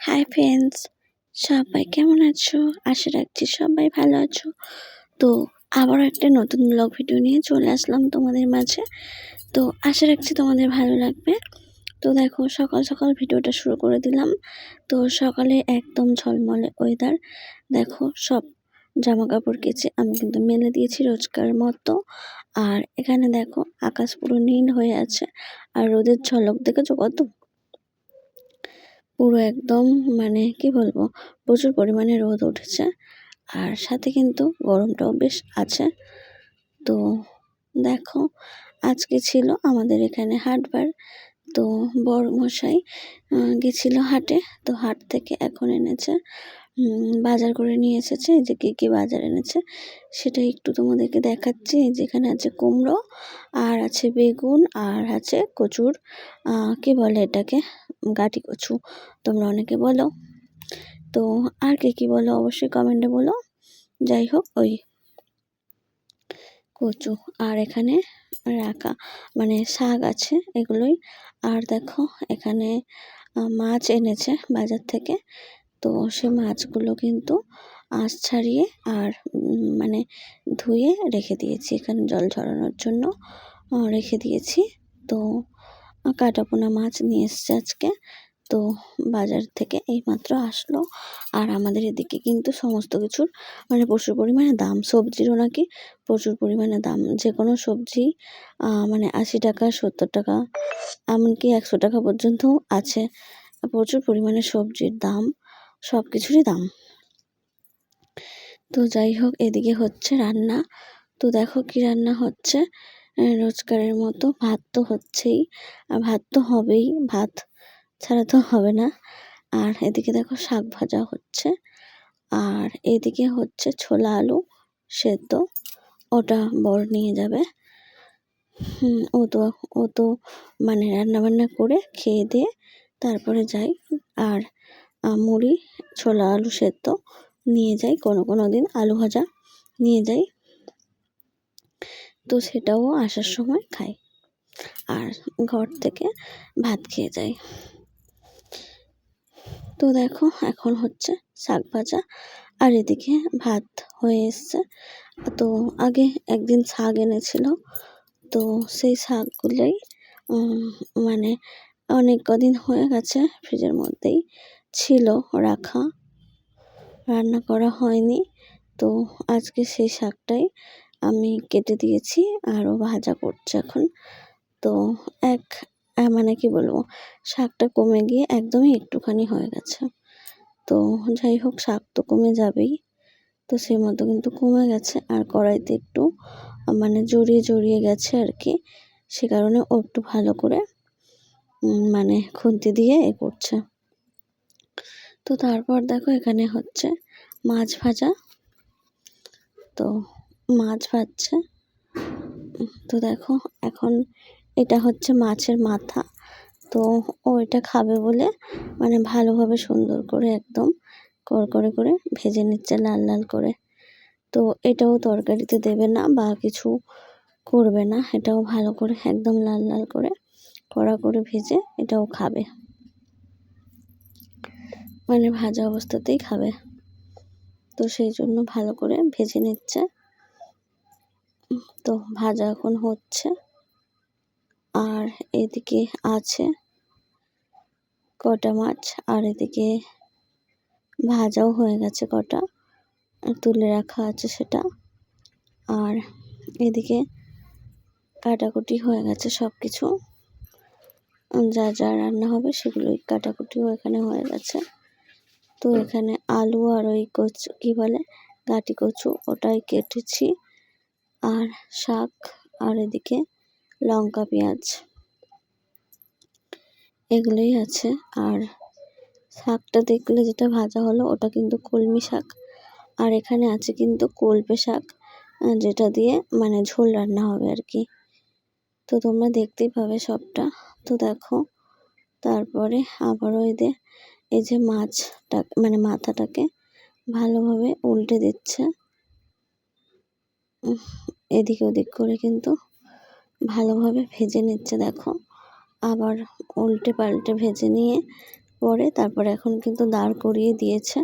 Hi friends সবাই কেমন আছো? আশা রাখছি সবাই ভালো আছো। তো আবারও একটা নতুন ব্লগ ভিডিও নিয়ে চলে আসলাম তোমাদের মাঝে। তো আশা রাখছি তোমাদের ভালো লাগবে। তো দেখো, সকাল সকাল ভিডিওটা শুরু করে দিলাম। তো সকালে একদম ঝলমলে ওয়েদার দেখো, সব জামা কাপড় কেচে আমি কিন্তু মেলে দিয়েছি রোজকার মতো। আর এখানে দেখো, আকাশ পুরো নীল হয়ে আছে। আর রোদের ঝলক দেখেছ কত? পুরো একদম মানে কি বলব, প্রচুর পরিমাণে রোদ উঠেছে। আর সাথে কিন্তু গরমটাও বেশ আছে। তো দেখো, আজকে ছিল আমাদের এখানে হাটবার। তো বড় মশাই গেছিল হাটে। তো হাট থেকে এখন এনেছে। বাজার করে নিয়ে এসেছে, যে কী কী বাজার এনেছে, সেটা একটু তোমাদেরকে দেখাচ্ছি। যেখানে আছে কুমড়ো, আর আছে বেগুন, আর আছে কচুর কি বলে এটাকে? গাটি কচু, তোমরা অনেকে বলো। তো আর কে কী বলো অবশ্যই কমেন্টে বলো। যাই হোক, ওই কচু, আর এখানে রাখা মানে শাক আছে এগুলোই। আর দেখো, এখানে মাছ এনেছে বাজার থেকে। তো সে মাছগুলো কিন্তু আঁশ ছাড়িয়ে আর মানে ধুয়ে রেখে দিয়েছি। এখানে জল ঝরানোর জন্য রেখে দিয়েছি। তো কাটাপোনা মাছ নিয়ে এসছে আজকে। তো বাজার থেকে এইমাত্র আসলো। আর আমাদের এদিকে কিন্তু সমস্ত কিছুর মানে প্রচুর পরিমাণে দাম। সবজিরও নাকি প্রচুর পরিমাণে দাম। যে কোনো সবজি মানে আশি টাকা, সত্তর টাকা, এমনকি একশো টাকা পর্যন্ত আছে। প্রচুর পরিমাণে সবজির দাম। সব কিছুরই দাম। তো যাই হোক, এদিকে হচ্ছে রান্না। তো দেখো কি রান্না হচ্ছে। রোজকারের মতো ভাত তো হচ্ছেই। আর ভাত তো হবেই, ভাত ছাড়া তো হবে না। আর এদিকে দেখো শাক ভাজা হচ্ছে। আর এদিকে হচ্ছে ছোলা আলু সেদ্ধ। ওটা বর নিয়ে যাবে। ও তো ও তো মানে রান্নাবান্না করে খেয়ে দিয়ে তারপরে যাই। আর মুড়ি, ছোলা, আলু সেদ্ধ নিয়ে যাই। কোনো কোনো দিন আলু ভাজা নিয়ে যাই। তো সেটাও আসার সময় খাই। আর ঘর থেকে ভাত খেয়ে যাই। তো দেখো, এখন হচ্ছে শাক ভাজা। আর এদিকে ভাত হয়ে এসছে। তো আগে একদিন শাক এনেছিল। তো সেই শাকগুলোই মানে অনেক কদিন হয়ে গেছে ফ্রিজের মধ্যেই। ছিল রাখা। রান্না করা হয়নি। তো আজকে সেই শাকটাই আমি কেটে দিয়েছি, আরও ভাজা করছে এখন। তো এক মানে কি বলব, শাকটা কমে গিয়ে একদমই একটুখানি হয়ে গেছে। তো যাই হোক, শাক তো কমে যাবেই। তো সেই মতো কিন্তু কমে গেছে, আর কড়াইতে একটু মানে জড়িয়ে জড়িয়ে গেছে আর কি। সে কারণে ও একটু ভালো করে মানে খুন্তি দিয়ে এ করছে। তো তারপর দেখো এখানে হচ্ছে মাছ ভাজা। তো মাছ ভাজছে। তো দেখো এখন এটা হচ্ছে মাছের মাথা। তো ও এটা খাবে বলে মানে ভালোভাবে সুন্দর করে একদম করকরে করে ভেজে নিচ্ছে লাল লাল করে। তো এটাও তরকারিতে দেবে না বা কিছু করবে না। এটাও ভালো করে একদম লাল লাল করে কড়া করে ভেজে এটাও খাবে। মানে ভাজা অবস্থাতেই খাবে। তো সেই জন্য ভালো করে ভেজে নিচ্ছে। তো ভাজা এখন হচ্ছে। আর এদিকে আছে কটা মাছ, আর এদিকে ভাজাও হয়ে গেছে কটা, তুলে রাখা আছে সেটা। আর এদিকে কাটাকুটি হয়ে গেছে সব কিছু যা যা রান্না হবে সেগুলোই কাটাকুটিও এখানে হয়ে গেছে। তো এখানে আলু আর ওই কচু, কী বলে, গাটি কচু ওটাই কেটেছি। আর শাক আর এদিকে লঙ্কা, পেঁয়াজ, এগুলোই আছে। আর শাকটা দেখলে যেটা ভাজা হলো ওটা কিন্তু কলমি শাক। আর এখানে আছে কিন্তু কলপে শাক যেটা দিয়ে মানে ঝোল রান্না হবে আর কি। তো তোমরা দেখতেই পাবে সবটা। তো দেখো, তারপরে আবারও এদের এই যে মাছটা মানে মাথাটাকে ভালোভাবে উল্টে দিচ্ছে। এদিক ওদিক করে কিন্তু ভালোভাবে ভেজে নিচ্ছে, দেখো। আবার উল্টে পাল্টে ভেজে নিয়ে পরে তারপরে এখন কিন্তু দাঁড় করিয়ে দিয়েছে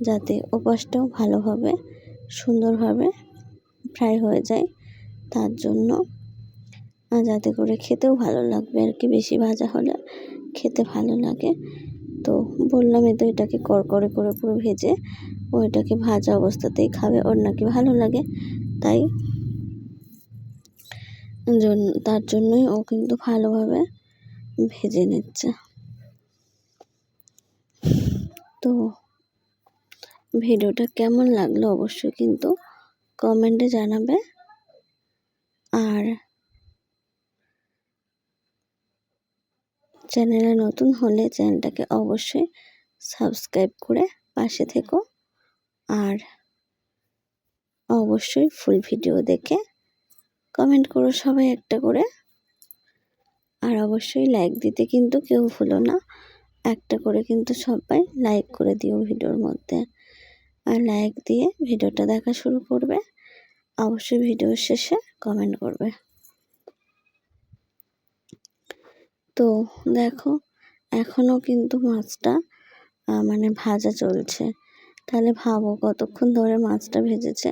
যাতে ওপাশটাও ভালোভাবে, সুন্দরভাবে ফ্রাই হয়ে যায় তার জন্য। যাতে করে খেতেও ভালো লাগবে আর কি, বেশি ভাজা হলে খেতে ভালো লাগে। তো বললামই তো এটাকে কড়কড়ে করে পুরো ভেজে ও এটাকে ভাজা অবস্থাতেই খাবে। ওর নাকি ভালো লাগে। তাই তার জন্যই ও কিন্তু ভালোভাবে ভেজে নিচ্ছে। তো ভিডিওটা কেমন লাগল অবশ্যই কিন্তু কমেন্টে জানাবে। আর চ্যানেলে নতুন হলে চ্যানেলটাকে অবশ্যই সাবস্ক্রাইব করে পাশে থেকো। আর অবশ্যই ফুল ভিডিও দেখে কমেন্ট করো সবাই একটা করে। আর অবশ্যই লাইক দিতে কিন্তু কেউ ভুলো না। একটা করে কিন্তু সবাই লাইক করে দিও ভিডিওর মধ্যে। আর লাইক দিয়ে ভিডিওটা দেখা শুরু করবে। অবশ্যই ভিডিওর শেষে কমেন্ট করবে। তো দেখো, এখনও কিন্তু মাছটা মানে ভাজা চলছে। তাহলে ভাবো কতক্ষণ ধরে মাছটা ভেজেছে,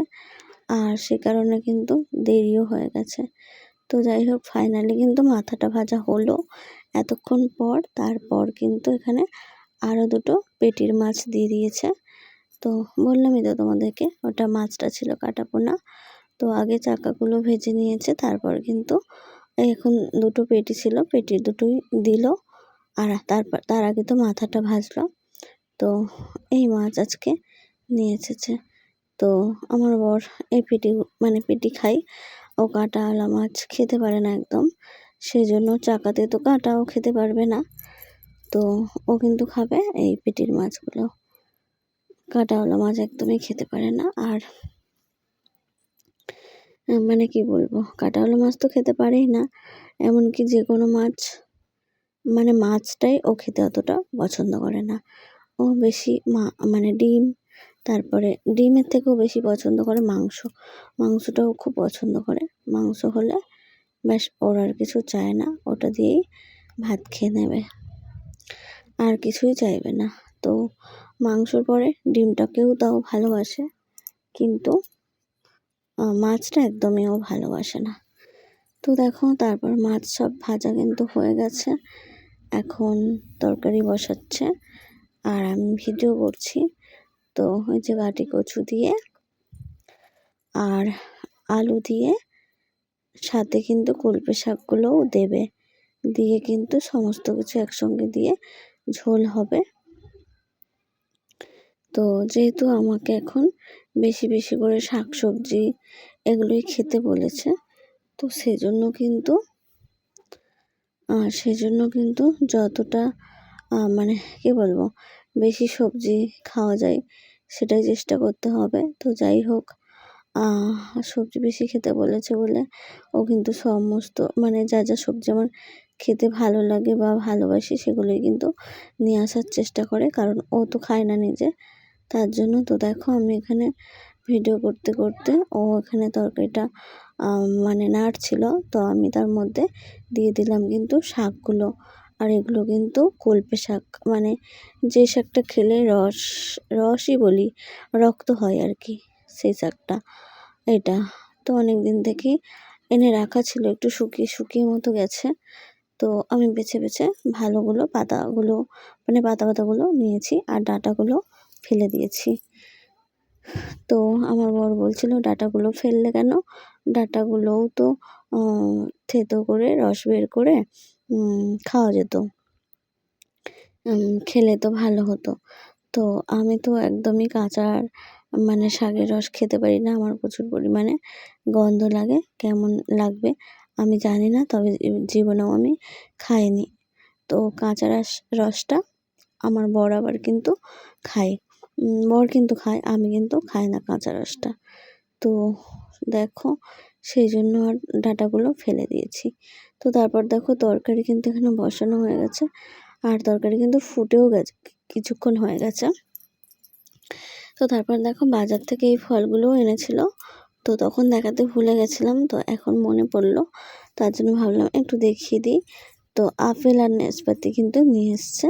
আর সে কারণে কিন্তু দেরিও হয়ে গেছে। তো যাই হোক ফাইনালি কিন্তু মাথাটা ভাজা হলো। এতক্ষণ পর, তারপর কিন্তু এখানে আরও দুটো পেটির মাছ দিয়ে দিয়েছে। তো বললামই তো তোমাদেরকে, ওটা মাছটা ছিল কাটাপোনা। তো আগে চাকাগুলো ভেজে নিয়েছে, তারপর কিন্তু এখন দুটো পেটি ছিল পেটির দুটোই দিল আর তারপর, তার আগে তো মাথাটা ভাজলো। তো এই মাছ আজকে নিয়ে এসেছে। তো আমার বর এই পেটি মানে পেটি খাই। ও কাঁটাওয়ালা মাছ খেতে পারে না একদম। সেই জন্য চাকাতে তো কাঁটাও খেতে পারবে না। তো ও কিন্তু খাবে এই পেটির মাছগুলো। কাঁটাওয়ালা মাছ একদমই খেতে পারে না। আর মানে কি বলব? কাঁটাওয়ালা মাছ তো খেতে পারেই না। এমনকি যে কোনো মাছ মানে মাছটাই ও খেতে অতটা পছন্দ করে না। ও বেশি মা মানে ডিম, তারপরে ডিমের থেকেও বেশি পছন্দ করে মাংস। মাংসটাও খুব পছন্দ করে। মাংস হলে ব্যাস ওর আর কিছু চায় না। ওটা দিয়েই ভাত খেয়ে নেবে। আর কিছুই চাইবে না। তো মাংসর পরে ডিমটাকেও তাও ভালোবাসে। কিন্তু মাছটা একদমই ও ভালোবাসে না। তো দেখো, তারপর মাছ সব ভাজা কিন্তু হয়ে গেছে। এখন তরকারি বসাচ্ছে। আর আমি ভিডিও করছি। তো ওই যে বাটি কচু দিয়ে আর আলু দিয়ে সাথে কিন্তু কলপে শাকগুলোও দেবে। দিয়ে কিন্তু সমস্ত কিছু একসঙ্গে দিয়ে ঝোল হবে। তো যেহেতু আমাকে এখন বেশি বেশি করে শাক সবজি এগুলোই খেতে বলেছে, তো সেজন্য কিন্তু সেজন্য কিন্তু যতটা মানে কী বলব, বেশি সবজি খাওয়া যায় সেটাই চেষ্টা করতে হবে। তো যাই হোক সবজি বেশি খেতে বলেছে বলে ও কিন্তু সমস্ত মানে যা যা সবজি আমার খেতে ভালো লাগে বা ভালোবাসি সেগুলোই কিন্তু নিয়ে আসার চেষ্টা করে, কারণ ও তো খায় না নিজে। তার জন্য তো দেখো আমি এখানে ভিডিও করতে করতে ও এখানে তরকারিটা মানে নাড়ছিল। তো আমি তার মধ্যে দিয়ে দিলাম কিন্তু শাকগুলো। আর এগুলো কিন্তু কলপে শাক মানে যে শাকটা খেলে রস, রসই বলি, রক্ত হয় আর কি সেই শাকটা, এটা। তো অনেক দিন থেকেই এনে রাখা ছিল, একটু শুকিয়ে শুকিয়ে মতো গেছে। তো আমি বেছে বেছে ভালোগুলো, পাতাগুলো মানে পাতা পাতাগুলো নিয়েছি আর ডাঁটাগুলো ফেলে দিয়েছি। তো আমার বর বলছিল, ডাঁটাগুলো ফেললে কেন? ডাঁটাগুলোও তো থেতো করে, রস বের করে খাওয়া যেত। খেলে তো ভালো হতো। তো আমি তো একদমই কাঁচা মানে শাকের রস খেতে পারি না। আমার প্রচুর পরিমাণে গন্ধ লাগে, কেমন লাগবে আমি জানি না, তবে জীবনেও আমি খাইনি। তো কাঁচা রস, রসটা আমার বর আবার কিন্তু খায়। বর কিন্তু খায়, আমি কিন্তু খাই না কাঁচা রসটা। তো দেখো, সেই জন্য আর ডাটাগুলো ফেলে দিয়েছি। তো তারপর দেখো, তরকারি কিন্তু এখানে বসানো হয়ে গেছে। আর তরকারি কিন্তু ফুটেও গেছে কিছুক্ষণ হয়ে গেছে। তো তারপর দেখো, বাজার থেকে এই ফলগুলোও এনেছিল। তো তখন দেখাতে ভুলে গেছিলাম, তো এখন মনে পড়ল। তার জন্য ভাবলাম একটু দেখিয়ে দিই। তো আপেল আর নেসপাতি কিন্তু নিয়ে এসছে।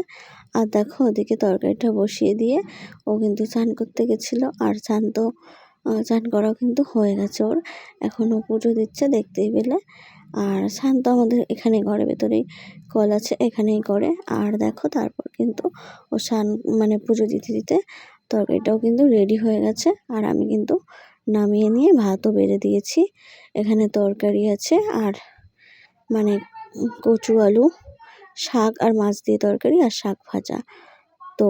আর দেখো ওদিকে তরকারিটা বসিয়ে দিয়ে ও কিন্তু চান করতে গেছিল আর চান তো চান করাও কিন্তু হয়ে গেছে ওর। এখন ও পুজো দিচ্ছে দেখতেই পেলে। আর স্নান তো আমাদের এখানে ঘরের ভেতরেই, কল আছে এখানেই করে। আর দেখো তারপর কিন্তু ও স্নান মানে পুজো দিতে দিতে তরকারিটাও কিন্তু রেডি হয়ে গেছে। আর আমি কিন্তু নামিয়ে নিয়ে ভাতও বেড়ে দিয়েছি। এখানে তরকারি আছে আর মানে কচু আলু শাক আর মাছ দিয়ে তরকারি আর শাক ভাজা। তো